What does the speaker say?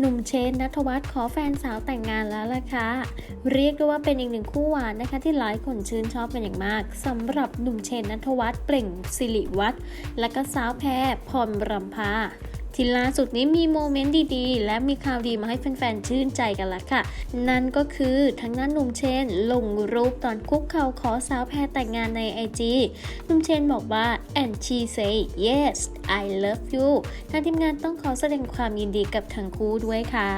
หนุ่มเชนนัทวัฒน์ขอแฟนสาวแต่งงานแล้วล่ะค่ะ เรียกได้ว่าเป็นอีกหนึ่งคู่หวานนะคะ ที่หลายคนชื่นชอบกันอย่างมากสำหรับหนุ่มเชนนัทวัฒน์เปล่งสิริวัฒน์และก็สาวแพรพรรำพา ที่ล่าสุดนี้มีโมเมนต์ดีๆ และมีข่าวดีมาให้แฟนๆชื่นใจกันละค่ะ นั่นก็คือทั้งนั้นหนุ่มเชนลงรูปตอนคุกเข่าขอสาวแพรแต่งงานในไอจีหนุ่มเชนบอกว่า and she say yes I love you ทางทีมงานต้องขอแสดงความยินดีกับทั้งคู่ด้วยค่ะ